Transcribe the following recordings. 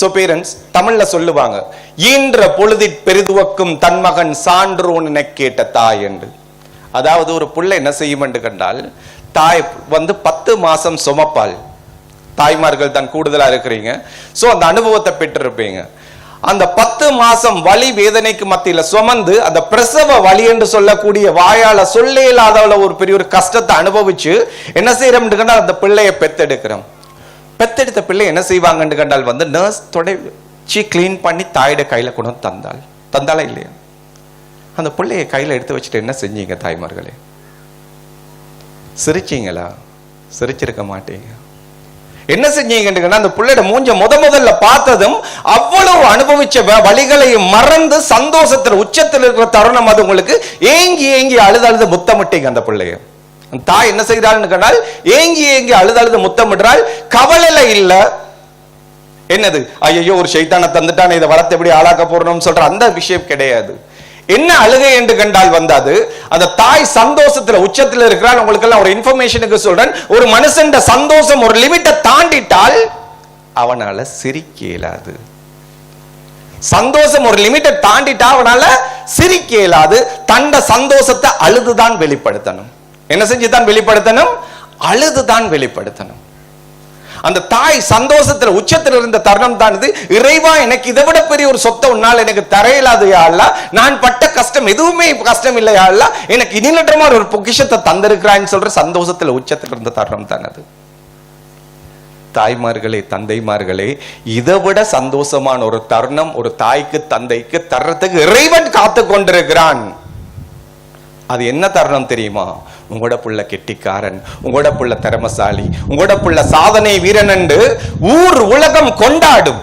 So parents தமிழ்ல சொல்லுவாங்க ஈன்ற பொழுதிற் பெரிதுவக்கும் தன் மகன் சான்றோன் என கேட்ட தாய் என்று. அதாவது ஒரு புள்ள என்ன செய்யும் என்று கண்டால் தாய் வந்து பத்து மாசம் சுமப்பாள். தாய்மார்கள் தான் கூடுதலா இருக்கிறீங்க. சோ அந்த அனுபவத்தை பெற்றிருப்பீங்க. அந்த பத்து மாசம் வலி வேதனைக்கு மத்தியில சுமந்து அந்த பிரசவ வலி என்று சொல்லக்கூடிய வாயால சொல்லே இல்லாதவள ஒரு பெரிய ஒரு கஷ்டத்தை அனுபவிச்சு என்ன செய்யறோம்னு கண்டால் அந்த பிள்ளைய பெத்தெடுக்கிறோம். பெத்தெடுத்த பிள்ளை என்ன செய்வாங்கன்னு கண்டால் வந்து நர்ஸ் தொடச்சி கிளீன் பண்ணி தாயோட கையில கொண்டு வந்து தந்தாள். தந்தாளா இல்லையா? அந்த பிள்ளைய கையில எடுத்து வச்சுட்டு என்ன செஞ்சீங்க தாய்மார்களே? சிரிச்சீங்களா? சிரிச்சிருக்க மாட்டீங்க. என்ன செஞ்சீங்கன்னு அந்த பிள்ளையோட மூஞ்ச முத முதல்ல பார்த்ததும் அவ்வளவு அனுபவிச்ச வ- மறந்து சந்தோஷத்தில் உச்சத்தில் இருக்கிற தருணம் அது உங்களுக்கு ஏங்கி ஏங்கி அழுது அழுது முத்தமிட்டீங்க அந்த பிள்ளைய. தாய் என்ன செய்கிறாள்னு கேட்டால் ஏங்கி ஏங்கி அழுது அழுது முத்தமிடுறாள் கவலையில இல்ல. என்னது? ஐயோ ஒரு சைத்தான தந்துட்டான் இதை வளர்த்து எப்படி ஆளாக்க போறணும்னு சொல்ற அந்த விஷயம் கிடையாது. என்ன அழுகை என்று கண்டால் வந்தாது? அந்த தாய் சந்தோஷத்துல உச்சத்துல இருக்கிறாள். உங்களுக்கு எல்லாம் ஒரு இன்ஃபர்மேஷனுக்கு சொல்றேன். ஒரு மனுஷன் சந்தோஷம் ஒரு லிமிட்டை தாண்டிட்டால் அவனால சிரிக்க இயலாது. சந்தோஷம் ஒரு லிமிட்டை தாண்டிட்டா அவனால சிரிக்க இயலாது. தண்ட சந்தோஷத்தை அழுதுதான் வெளிப்படுத்தணும். என்ன செஞ்சு தான் வெளிப்படுத்தணும்? அழுதுதான் வெளிப்படுத்தணும். அந்த தாய் சந்தோஷத்துல உச்சத்தில் இருந்த தருணம் தான் இது. இறைவா எனக்கு இதை விட பெரிய ஒரு சொத்தை உன்னால் எனக்கு தரையில்லாது யாழ்லா நான் பட்ட கஷ்டம் எதுவுமே கஷ்டம் இல்லை யாழ்லா எனக்கு இனிலற்றமா ஒரு பொக்கிஷத்தை தந்திருக்கிறான்னு சொல்ற சந்தோஷத்துல உச்சத்தில் இருந்த தருணம் தான் அது. தாய்மார்களே தந்தைமார்களே இதை விட சந்தோஷமான ஒரு தருணம் ஒரு தாய்க்கு தந்தைக்கு தர்றதுக்கு இறைவன் காத்து கொண்டிருக்கிறான். அது என்ன தருணம் தெரியுமா? உங்களோட புள்ள கெட்டிக்காரன் உங்களோட புள்ள திறமசாலி உங்களோட புள்ள சாதனை வீரன் என்று ஊர் உலகம் கொண்டாடும்.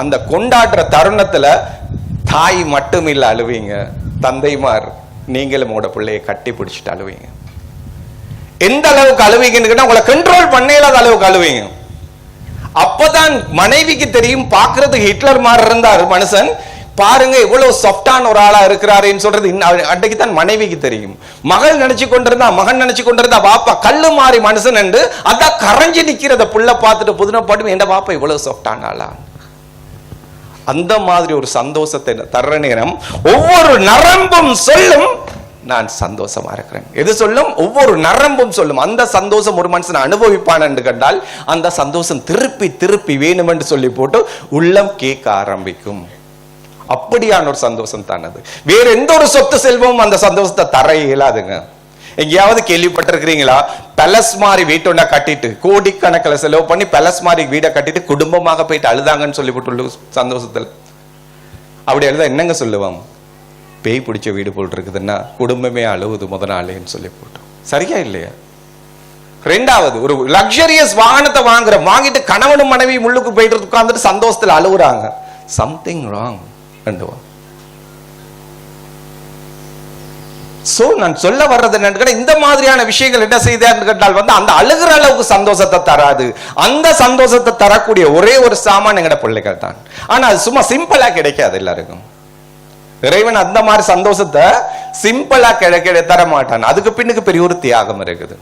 அந்த கொண்டாடுற தருணத்துல தாய் மட்டும் இல்ல அழுவீங்க. தந்தைமார் நீங்களும் உங்களோட பிள்ளையை கட்டி பிடிச்சிட்டு அழுவீங்க. எந்த அளவுக்கு அழுவீங்கன்னு கேட்டா உங்களை கண்ட்ரோல் பண்ண இல்லாத அளவுக்கு அழுவீங்க. அப்பதான் மனைவிக்கு தெரியும் பார்க்கறதுக்கு ஹிட்லர் மாதிரி இருந்தார் மனுஷன். பாருங்க எவ்வளவு சாஃப்டான ஒரு ஆளா இருக்கிறாருன்னு சொல்றது இன்ன- அன்றைக்கு தான் மனைவிக்கு தெரியும். மகள் நினைச்சு கொண்டிருந்தா மகன் நினைச்சு கொண்டிருந்தா பாப்பா கல்லு மாறி மனுஷன் என்று அதான் கரைஞ்சு நிக்கிறத புள்ள பார்த்துட்டு புதின பாட்டு பாப்பா இவ்வளவு சாஃப்டான ஆளா? அந்த மாதிரி ஒரு சந்தோஷத்தை தர்ற நேரம் ஒவ்வொரு நரம்பும் சொல்லும் நான் சந்தோஷமா இருக்கிறேன். எது சொல்லும்? ஒவ்வொரு நரம்பும் சொல்லும். அந்த சந்தோஷம் ஒரு மனுஷன் அனுபவிப்பான் என்று கண்டால் அந்த சந்தோஷம் திருப்பி திருப்பி வேணும் என்று சொல்லி போட்டு உள்ளம் கேட்க ஆரம்பிக்கும். அப்படியான ஒரு சந்தோஷம் தான் அது. வேற எந்த ஒரு சொத்து செல்வமும் அந்த சந்தோஷத்தை தர இயலாதுங்க. எங்கேயாவது கேள்விப்பட்டிருக்கிறீங்களா? பெலஸ் மாதிரி வீட்டொண்டா கட்டிட்டு கோடிக்கணக்கில் செலவு பண்ணி பெலஸ் மாதிரி வீடை கட்டிட்டு குடும்பமாக போயிட்டு அழுதாங்கன்னு சொல்லி சந்தோஷத்தில். அப்படி அழுதா என்னங்க சொல்லுவாங்க? பேய் பிடிச்ச வீடு போல் இருக்குதுன்னா குடும்பமே அழுவுது முத நாளேன்னு சொல்லி போட்டோம். சரியா இல்லையா? ரெண்டாவது ஒரு லக்ஸரியஸ் வாகனத்தை வாங்குற வாங்கிட்டு கணவனும் மனைவி முள்ளுக்கு போயிட்டு உட்காந்துட்டு சந்தோஷத்தில் அழுகுறாங்க சம்திங் ராங் ரெண்டுவா சோ நான் சொல்ல வர்றது என்னன்னு இந்த மாதிரியான விஷயங்கள் என்ன செய்தார்னு கேட்டால் வந்து அந்த அழுகிற அளவுக்கு சந்தோஷத்தை தராது. அந்த சந்தோஷத்தை தரக்கூடிய ஒரே ஒரு சாமான் எங்கட பிள்ளைகள் தான். ஆனா அது சும்மா சிம்பிளா கிடைக்காது எல்லாருக்கும். இறைவன் அந்த மாதிரி சந்தோஷத்தை சிம்பிளா கிடைக்க தர மாட்டான் அதுக்கு பின்னுக்கு பெரிய ஒரு தியாகம் இருக்குது.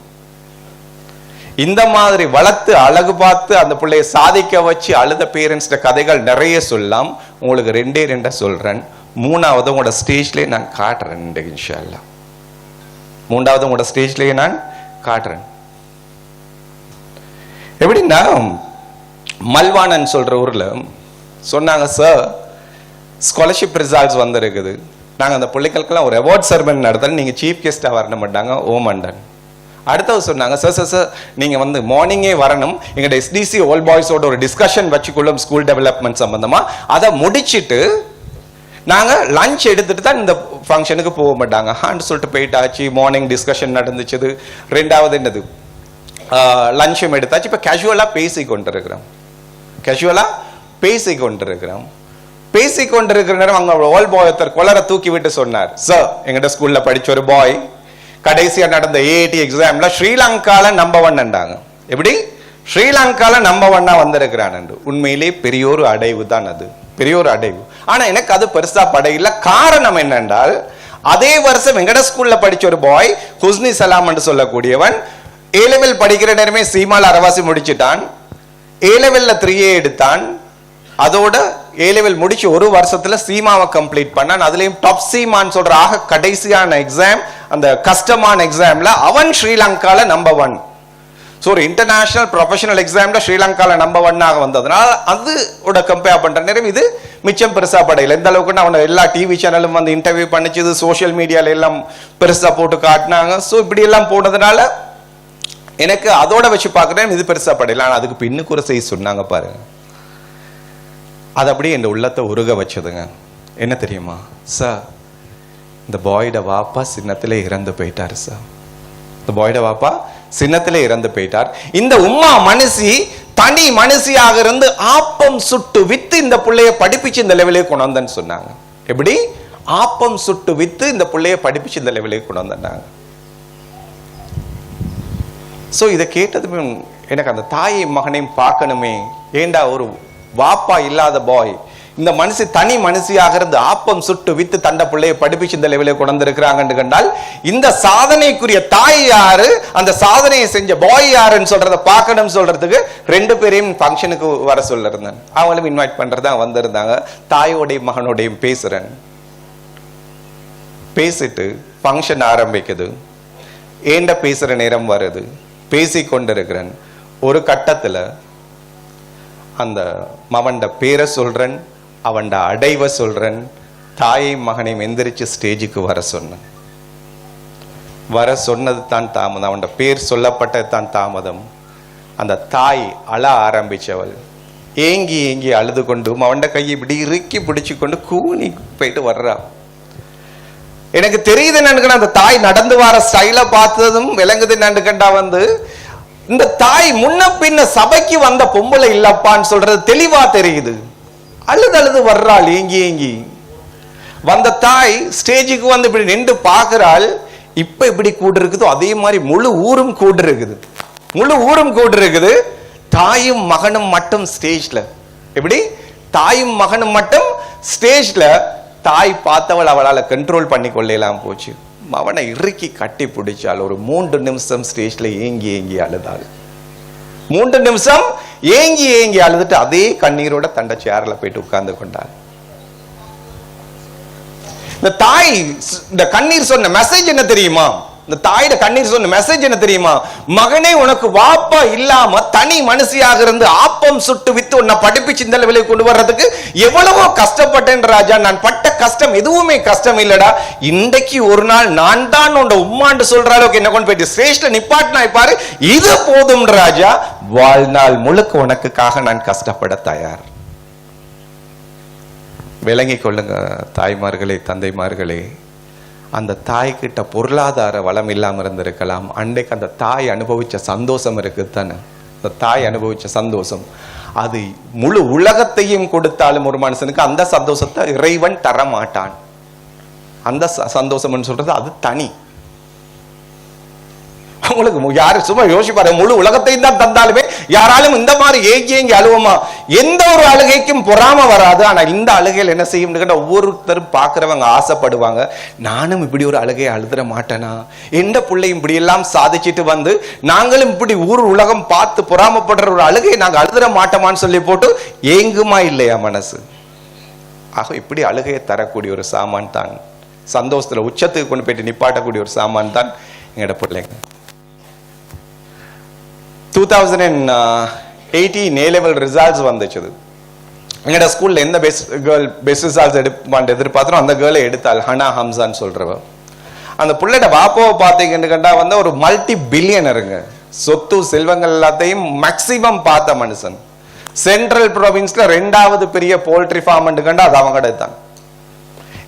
இந்த மாதிரி வளர்த்து அழகு பார்த்து அந்த பிள்ளைய சாதிக்க வச்சு அழுத பேரண்ட்ஸ்ட கதைகள் நிறைய சொல்லலாம். உங்களுக்கு ரெண்டே ரெண்டா சொல்றேன். மூணாவது உங்களோட ஸ்டேஜ்லேயே நான் காட்டுறேன் இன்றைக்கு இன்ஷா மூன்றாவது உங்களோட ஸ்டேஜ்லேயே நான் காட்டுறேன். எப்படின்னா மல்வானன் சொல்ற ஊர்ல சொன்னாங்க சார் ஸ்காலர்ஷிப் ரிசால்ட்ஸ் வந்திருக்குது. நாங்கள் அந்த பிள்ளைகளுக்கெல்லாம் ஒரு அவார்ட் செரமனி நடத்தல. நீங்கள் சீஃப் கெஸ்ட்டாக வரணும் மாட்டாங்க ஓமண்டன் அடுத்தவர் சொன்னாங்க சார் சார் சார் நீங்கள் வந்து மார்னிங்கே வரணும். எங்களோட எஸ்டிசி ஓல் பாய்ஸோட ஒரு டிஸ்கஷன் வச்சுக்கொள்ளும் ஸ்கூல் டெவலப்மெண்ட் சம்பந்தமாக அதை முடிச்சுட்டு நாங்கள் லஞ்ச் எடுத்துட்டு தான் இந்த ஃபங்க்ஷனுக்கு போக மாட்டாங்க. ஹான்னு சொல்லிட்டு போயிட்டாச்சு. Morning discussion நடந்துச்சது. ரெண்டாவது என்னது? லஞ்சும் எடுத்தாச்சு. இப்போ கேஷுவலாக பேசி கொண்டிருக்கிறோம் கேஷுவலாக பேசி கொண்டிருக்கிறோம் பேசி கொண்டிருக்கிற நேரம் அங்கே ஓல்ட் பாய் ஒருத்தர் கொலரை தூக்கி விட்டு சொன்னார். சார் எங்கிட்ட ஸ்கூலில் படித்த ஒரு பாய் கடைசியா நடந்த ஏஐடி எக்ஸாம்ல ஸ்ரீலங்காவில் நம்பர் ஒன்னுண்டாங்க எப்படி? ஸ்ரீலங்காவில் நம்பர் ஒன்னாக வந்திருக்கிறான் உண்மையிலே பெரியொரு அடைவு தான் அது. பெரியொரு அடைவு. ஆனா எனக்கு அது பெருசா படையில காரணம் என்னென்றால் அதே வருஷம் வெங்கட ஸ்கூல்ல படிச்ச ஒரு பாய் ஹுஸ்னி சலாம் என்று சொல்லக்கூடியவன் ஏலவில் படிக்கிற நேரமே சீமால் அரவாசி முடிச்சிட்டான். ஏலவெல்ல த்ரீயே எடுத்தான். அதோட ஏ லெவல் முடிச்சு ஒரு வருஷத்துல சீமாவை கம்ப்ளீட் பண்ணான். அதுலயும் டாப் சீமான்னு சொல்ற ஆக கடைசியான எக்ஸாம் அந்த கஷ்டமான எக்ஸாம்ல அவன் ஸ்ரீலங்கால நம்பர் ஒன் ஸோ ஒரு இன்டர்நேஷனல் ப்ரொஃபஷனல் எக்ஸாம்ல ஸ்ரீலங்கால நம்பர் ஒன்னாக வந்ததுனால அதோட கம்பேர் பண்ற நேரம் இது மிச்சம் பெருசா படையில. எந்த அளவுக்கு அவனை எல்லா டிவி சேனலும் வந்து இன்டர்வியூ பண்ணிச்சது சோஷியல் மீடியால எல்லாம் பெருசா போட்டு காட்டினாங்க. ஸோ இப்படி எல்லாம் போனதுனால எனக்கு அதோட வச்சு பார்க்குறேன் இது பெருசா படையில. ஆனால் அதுக்கு பின்னுக்கு ஒரு செய்தி சொன்னாங்க பாருங்க. அது அப்படியே என் உள்ளத்தை உருக வச்சதுங்க. என்ன தெரியுமா? சார் இந்த பாயோட வாப்பா சின்னத்தில் இறந்து போயிட்டாரு சார் இந்த பாயோட வாப்பா சின்னத்தில் இறந்து போயிட்டார். இந்த உம்மா மனுஷி தனி மனுஷியாக இருந்து ஆப்பம் சுட்டு வித்து இந்த பிள்ளைய படிப்பிச்சு இந்த லெவலே கொண்டு வந்தேன்னு சொன்னாங்க. எப்படி? ஆப்பம் சுட்டு வித்து இந்த பிள்ளைய படிப்பிச்சு இந்த லெவலே கொண்டு வந்தாங்க ஸோ இதை கேட்டதுமே எனக்கு அந்த தாயை மகனையும் பார்க்கணுமே. ஏண்டா ஒரு வாப்பா இல்லாத பாய். இந்த மனுஷ தனி மனுஷியாக இருந்து ஆப்பம் சுட்டு வித்து தண்ட பிள்ளையை படிப்பிச்சு இந்த லெவலில் கொண்டு வந்திருக்கிறாங்கன்னு கண்டால் இந்த சாதனைக்குரிய தாய் யாரு? அந்த சாதனையை செஞ்ச பாய் யாருன்னு சொல்றத பார்க்கணும்னு சொல்றதுக்கு ரெண்டு பேரையும் ஃபங்க்ஷனுக்கு வர சொல்லிருந்தேன். அவங்களும் இன்வைட் பண்றதா வந்திருந்தாங்க. தாயோடையும் மகனோடையும் பேசுறேன். பேசிட்டு ஃபங்க்ஷன் ஆரம்பிக்குது. ஏண்ட பேசுற நேரம் வருது? பேசி கொண்டிருக்கிறேன் ஒரு கட்டத்தில் அந்த மவன்ட பேரை சொல்றேன் அவன்ட அடைவை சொல்றேன் தாயை மகனை எந்திரிச்சு ஸ்டேஜுக்கு வர சொன்னேன். வர சொன்னது தான் தாமதம். அவன்ட பேர் சொல்லப்பட்டது தான் தாமதம். அந்த தாய் அழ ஆரம்பிச்சவள். ஏங்கி ஏங்கி அழுது கொண்டு அவன்ட கையை இப்படி இறுக்கி பிடிச்சு கொண்டு கூனி போயிட்டு வர்றா. எனக்கு தெரியுது என்னன்னு அந்த தாய் நடந்து வர ஸ்டைல பார்த்ததும் விளங்குது என்னன்னு கண்டா வந்து இந்த தாய் முன்ன பின்ன சபைக்கு வந்த பொம்பளை இல்லப்பான்னு சொல்றது தெளிவா தெரியுது. அழுது அழுது வர்றாள் ஏங்கி ஏங்கி. வந்த தாய் ஸ்டேஜுக்கு வந்து இப்படி நின்று பார்க்கறாள். இப்ப இப்படி கூடு இருக்குதோ அதே மாதிரி முழு ஊரும் கூடு இருக்குது. முழு ஊரும் கூடு இருக்குது. தாயும் மகனும் மட்டும் ஸ்டேஜ்ல. எப்படி? தாயும் மகனும் மட்டும் ஸ்டேஜ்ல. தாய் பார்த்தவள் அவளால கண்ட்ரோல் பண்ணி கொள்ளலாம் போச்சு. அவனை இறுக்கி கட்டி பிடிச்சாள் ஒரு மூன்று நிமிஷம் ஸ்டேஜில் ஏங்கி ஏங்கி அழுதாள். மூன்று நிமிஷம் ஏங்கி ஏங்கி அழுதுட்டு அதே கண்ணீரோட தண்ட சேர்ல போயிட்டு உட்கார்ந்து கொண்டாள். இந்த தாய் இந்த கண்ணீர் சொன்ன மெசேஜ் என்ன தெரியுமா? இந்த தாயிட கண்ணீர் சொன்ன மெசேஜ் என்ன தெரியுமா? மகனே உனக்கு வாப்பா இல்லாம தனி மனுஷியாக இருந்து ஆப்பம் சுட்டு வித்து உன்னை படிப்பிச்சு இந்த லெவலுக்கு கொண்டு வர்றதுக்கு எவ்வளவோ கஷ்டப்பட்டேன் ராஜா. நான் பட்ட கஷ்டம் எதுவுமே கஷ்டம் இல்லடா. இன்றைக்கு ஒரு நாள் நான் தான் உண்ட உம்மாண்டு சொல்ற அளவுக்கு என்ன கொண்டு போயிட்டு ஸ்டேஜ்ல நிப்பாட்டினா பாரு. இது போதும் ராஜா. வாழ்நாள் முழுக்க உனக்குக்காக நான் கஷ்டப்பட தயார். விளங்கிக் கொள்ளுங்க தாய்மார்களே தந்தைமார்களே. அந்த தாய்கிட்ட பொருளாதார வளம் இல்லாமல் இருந்திருக்கலாம். அன்றைக்கு அந்த தாய் அனுபவித்த சந்தோஷம் இருக்குது தானே? அந்த தாய் அனுபவித்த சந்தோஷம். அது முழு உலகத்தையும் கொடுத்தாலும் ஒரு மனுஷனுக்கு அந்த சந்தோஷத்தை இறைவன் தர மாட்டான் அந்த ச- சந்தோஷம்னு சொல்கிறது அது தனி. உங்களுக்கு யாரு சும்மா யோசிப்பாரு முழு உலகத்தையும் தான் தந்தாலுமே யாராலும் இந்த மாதிரி ஏங்கி ஏங்கி அழுவமா? எந்த ஒரு அழுகைக்கும் பொறாம வராது. ஆனா இந்த அழுகையில் என்ன செய்யும் ஒவ்வொருத்தரும் பார்க்கறவங்க ஆசைப்படுவாங்க. நானும் இப்படி ஒரு அழுகையை அழுதுற மாட்டேனா? எந்த பிள்ளையும் இப்படி எல்லாம் சாதிச்சிட்டு வந்து நாங்களும் இப்படி ஊர் உலகம் பார்த்து பொறாமப்படுற ஒரு அழுகையை நாங்க அழுதுற மாட்டோமான்னு சொல்லி போட்டு ஏங்குமா இல்லையா மனசு? ஆக இப்படி அழுகையை தரக்கூடிய ஒரு சாமான் தான். சந்தோஷத்துல உச்சத்துக்கு கொண்டு போயிட்டு நிப்பாட்டக்கூடிய ஒரு சாமான் தான் எங்களோட பிள்ளைங்க. Two thousand and eighteen A level results வந்துச்சு எங்களோட ஸ்கூலில் எந்த பெஸ்ட் கேர்ள் பெஸ்ட் ரிசல்ட்ஸ் எடுப்பான் எதிர்பார்த்தோம் அந்த கேர்ளை எடுத்தாள் ஹனா ஹம்சான்னு சொல்றவ. அந்த பிள்ளைட பாப்பாவை பார்த்தீங்கன்னு கண்டா வந்து ஒரு மல்டி பில்லியனருங்க சொத்து செல்வங்கள் எல்லாத்தையும் மேக்சிமம் பார்த்த மனுஷன். சென்ட்ரல் ப்ரொவின்ஸ்ல ரெண்டாவது பெரிய போல்ட்ரி ஃபார்ம் கண்டா அது அவங்க தான்.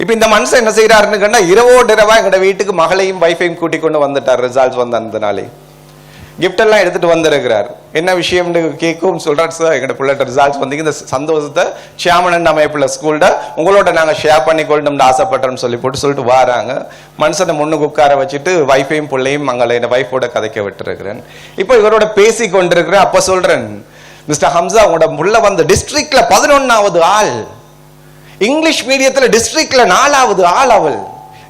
இப்போ இந்த மனுஷன் என்ன செய்யறாருன்னு கண்டா இரவோடு இரவா எங்கட வீட்டுக்கு மகளையும் வைஃபையும் கூட்டிக் கொண்டு வந்துட்டார் ரிசல்ட்ஸ் வந்த அந்த நாளே. Gift எல்லாம் எடுத்துட்டு வந்திருக்கிறார். என்ன விஷயம்னு கேட்கும் சொல்றாரு சார் எங்கட பிள்ளைகிட்ட ரிசால்ட்ஸ் வந்தீங்க இந்த சந்தோஷத்தை ஷியாமனன் அமைப்புள்ள ஸ்கூல்ல உங்களோட நாங்கள் ஷேர் பண்ணி கொள்ளணும்னு ஆசைப்பட்டோம்னு சொல்லி போட்டு சொல்லிட்டு வராங்க. மனுஷனை முன்னுக்கு உட்கார வச்சுட்டு வைஃபையும் பிள்ளையும் அங்கே என் வைஃபோட கதைக்க விட்டுருக்கிறேன். இப்போ இவரோட பேசி கொண்டிருக்கிறேன் அப்ப சொல்றேன் மிஸ்டர் ஹம்சா உங்களோட முள்ள வந்த டிஸ்ட்ரிக்ட்ல பதினொன்னாவது ஆள். இங்கிலீஷ் மீடியத்தில் டிஸ்ட்ரிக்ட்ல நாலாவது ஆள் அவள்.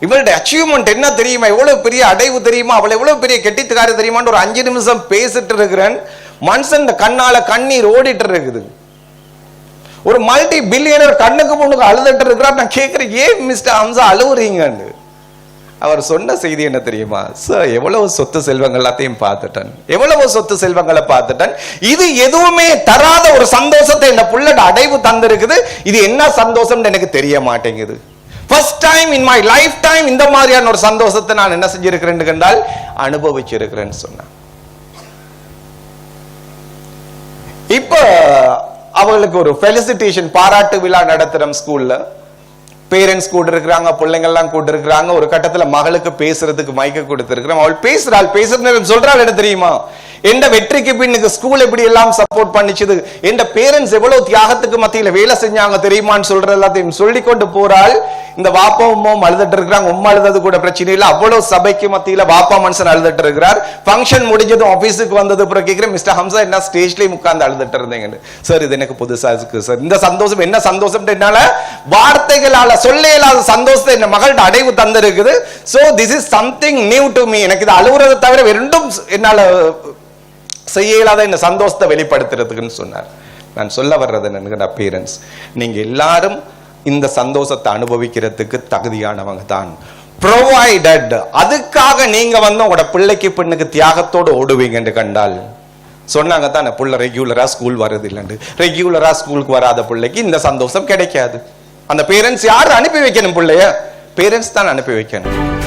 இவளுடைய அச்சீவ்மெண்ட் என்ன தெரியுமா? எவ்வளவு பெரிய அடைவு தெரியுமா? அவள் எவ்வளவு பெரிய கெட்டித்துக்காரி தெரியுமான்னு ஒரு அஞ்சு நிமிஷம் பேசிட்டு இருக்கிறேன். மனுஷன் இந்த கண்ணால கண்ணீர் ஓடிட்டு இருக்குது. ஒரு மல்டி பில்லியனர் கண்ணுக்கு பொண்ணுக்கு அழுதுட்டு இருக்கிறார். நான் கேட்கிறேன் ஏன் மிஸ்டர் ஹம்சா அழுவுறீங்கன்னு? அவர் சொன்ன செய்தி என்ன தெரியுமா? சார் எவ்வளவு சொத்து செல்வங்கள் எல்லாத்தையும் பார்த்துட்டேன். எவ்வளவு சொத்து செல்வங்களை பார்த்துட்டேன். இது எதுவுமே தராத ஒரு சந்தோஷத்தை இந்த புள்ளட அடைவு தந்திருக்குது. இது என்ன சந்தோஷம்னு எனக்கு தெரிய மாட்டேங்குது. First time in my life time இந்த மாதிரியான ஒரு சந்தோஷத்தை நான் என்ன செஞ்சிருக்கிறேன் கண்டால் அனுபவிச்சிருக்கிறேன்னு சொன்னேன் இப்போ அவங்களுக்கு ஒரு ஃபெலிசிட்டேஷன் பாராட்டு விழா நடத்துகிறோம் ஸ்கூல்ல பேரண்ட்ஸ் கூட இருக்கிறாங்க பிள்ளைங்கள்லாம் கூட இருக்கிறாங்க ஒரு கட்டத்துல மகளுக்கு பேசுறதுக்கு மைக்க கொடுத்துருக்குறோம். அவள் பேசுறாள் பேசுறது சொல்றாள் என்ன தெரியுமா? எந்த வெற்றிக்கு பின்னுக்கு ஸ்கூல் எப்படி எல்லாம் சப்போர்ட் பண்ணிச்சுது? எந்த பேரண்ட்ஸ் எவ்வளவு தியாகத்துக்கு மத்தியில வேலை செஞ்சாங்க தெரியுமான்னு சொல்ற எல்லாத்தையும் சொல்லி கொண்டு போறாள். இந்த வாப்பா உம்மாவும் அழுதுட்டு இருக்கிறாங்க. உம்மா அழுதது கூட பிரச்சனை இல்லை. அவ்வளவு சபைக்கு மத்தியில வாப்பா மனுஷன் அழுதுட்டு இருக்கிறார். ஃபங்க்ஷன் முடிஞ்சதும் ஆபீஸுக்கு வந்தது அப்புறம் கேட்கிறேன் மிஸ்டர் ஹம்சா என்ன ஸ்டேஜ்லயே உட்கார்ந்து அழுதுட்டு இருந்தீங்கன்னு. சார் இது எனக்கு புதுசா இருக்கு சார் இந்த சந்தோஷம் என்ன சந்தோஷம் என்னால? வார்த்தைகளால சொல்ல இல்லாத சந்தோஷத்தை என் மகள்கிட்ட அடைவு தந்திருக்குது. So this is something new to me எனக்கு இது அழுகுறதை தவிர ரெண்டும் என்னால செய்ய இயலாத இந்த சந்தோஷத்தை வெளிப்படுத்துறதுக்குன்னு சொன்னார். நான் சொல்ல வர்றது என்னன்னு பேரண்ட்ஸ் நீங்க எல்லாரும் இந்த சந்தோஷத்தை அனுபவிக்கிறதுக்கு தகுதியானவங்க தான். ப்ரொவைடட் அதுக்காக நீங்க வந்து உங்களோட பிள்ளைக்கு பெண்ணுக்கு தியாகத்தோடு ஓடுவீங்கன்னு கண்டால் சொன்னாங்க தான் பிள்ளை ரெகுலரா ஸ்கூல் வருது இல்லைன்னு. ரெகுலரா ஸ்கூலுக்கு வராத பிள்ளைக்கு இந்த சந்தோஷம் கிடைக்காது. அந்த பேரண்ட்ஸ் யார் அனுப்பி வைக்கணும் பிள்ளைய? பேரண்ட்ஸ் தான் அனுப்பி வைக்கணும்.